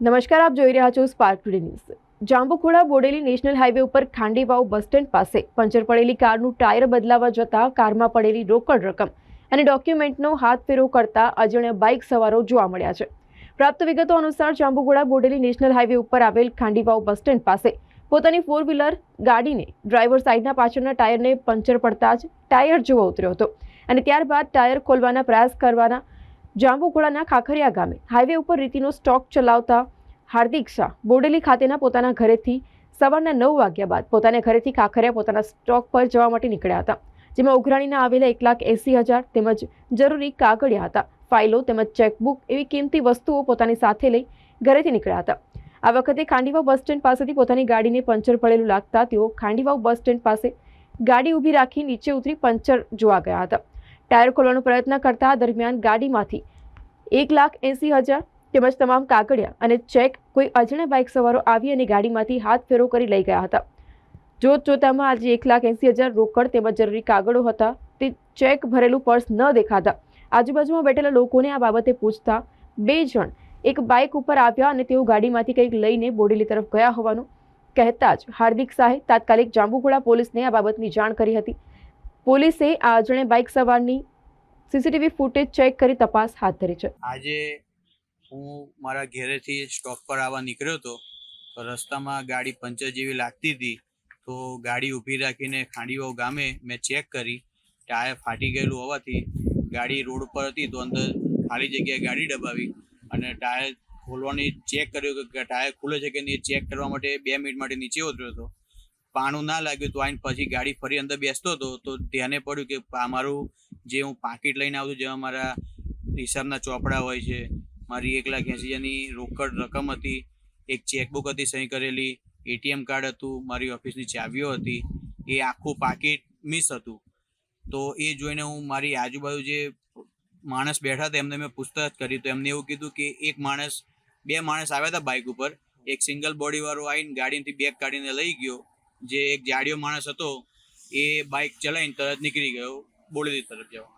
નમસ્કાર, આપ જોઈ રહ્યા છો Spark Today News Jambukhoda Bodeli national highway ઉપર ખાંડીવાવ બસ સ્ટેન્ડ પાસે પંચર પડેલી કારનું ટાયર બદલાવા જતા કારમાં પડેલી રોકડ રકમ અને ડોક્યુમેન્ટનો હાથ ફેરો કરતા અજાણ્યા બાઇક સવારો જોવા મળ્યા છે. પ્રાપ્ત વિગતો અનુસાર જાંબુઘોડા બોડેલી નેશનલ હાઈવે ઉપર આવેલ ખાંડીવાવ બસ સ્ટેન્ડ પાસે પોતાની ફોર વ્હીલર ગાડીને ડ્રાઈવર સાઈડના પાછળના ટાયરને પંચર પડતા જ ટાયર જોવા ઉતર્યો હતો અને ત્યારબાદ ટાયર ખોલવાના પ્રયાસ કરવાના જાંબુઘોડાના ખાખરિયા ગામે હાઈવે ઉપર રીતિનો સ્ટોક ચલાવતા હાર્દિક શાહ બોડેલી ખાતેના પોતાના ઘરેથી સવારના નવ વાગ્યા બાદ પોતાના ઘરેથી ખાખરિયા પોતાના સ્ટોક પર જવા માટે નીકળ્યા હતા, જેમાં ઉઘરાણીના આવેલા એક લાખ એંસી હજાર તેમજ જરૂરી કાગળિયા હતા, ફાઇલો તેમજ ચેકબુક એવી કિંમતી વસ્તુઓ પોતાની સાથે લઈ ઘરેથી નીકળ્યા હતા. આ વખતે ખાંડીવાવ બસ સ્ટેન્ડ પાસેથી પોતાની ગાડીને પંચર પડેલું લાગતા તેઓ ખાંડીવાવ બસ સ્ટેન્ડ પાસે ગાડી ઊભી રાખી નીચે ઉતરી પંચર જોવા ગયા હતા. ટાયર ખોલવાનો પ્રયત્ન કરતા દરમિયાન ગાડીમાંથી એક લાખ એંસી હજાર તેમજ તમામ કાગળિયા અને ચેક કોઈ અજાણ્યા બાઇક સવારો આવી અને ગાડીમાંથી હાથ ફેરો કરી લઈ ગયા હતા. જોત જોતામાં આજે એક લાખ એંસી હજાર રોકડ તેમજ જરૂરી કાગળો હતા. તે ચેક ભરેલું પર્સ ન દેખાતા આજુબાજુમાં બેઠેલા લોકોને આ બાબતે પૂછતા બે જણ એક બાઇક ઉપર આવ્યા અને તેઓ ગાડીમાંથી કંઈક લઈને બોડેલી તરફ ગયા હોવાનું કહેતા જ હાર્દિક શાહે તાત્કાલિક જાંબુઘોડા પોલીસને આ બાબતની જાણ કરી હતી. પોલીસે આ જણે બાઇક સવારની સીસીટીવી ફૂટેજ ચેક કરી તપાસ હાથ ધરી છે. આજે હું મારા ઘેરેથી સ્ટોપ પર આવવા નીકળ્યો હતો, તો રસ્તામાં ગાડી પંચર જેવી લાગતી હતી, તો ગાડી ઊભી રાખીને ખાંડીવાવ ગામે મેં ચેક કરી, ટાયર ફાટી ગયેલું હોવાથી ગાડી રોડ પર હતી, તો અંદર ખાલી જગ્યાએ ગાડી દબાવી અને ટાયર ખોલવાની ચેક કર્યું કે ટાયર ખુલે છે કે નહીં, ચેક કરવા માટે બે મિનિટ માટે નીચે ઉતર્યો હતો. પાણું ના લાગ્યું તો આઈને પછી ગાડી ફરી અંદર બેસતો હતો, તો ધ્યાને પડ્યું કે અમારું મારું જે હું પાકીટ લઈને આવતું જેમાં મારા હિસાબના ચોપડા હોય છે, મારી એક લાખ એંસી હજારની રોકડ રકમ હતી, એક ચેકબુક હતી સહી કરેલી, એટીએમ કાર્ડ હતું, મારી ઓફિસની ચાવીઓ હતી, એ આખું પાકીટ મિસ હતું. તો એ જોઈને હું મારી આજુબાજુ જે માણસ બેઠા હતા એમને મેં પૂછતાછ કરી, તો એમને એવું કીધું કે એક માણસ, બે માણસ આવ્યા હતા બાઇક ઉપર, એક સિંગલ બોડીવાળો આવીને ગાડીથી બેગ કાઢીને લઈ ગયો જે એક જાડિયો માણસ હતો એ બાઇક ચલાવીને તરત નીકળી ગયો બોડેલી તરફ જવા.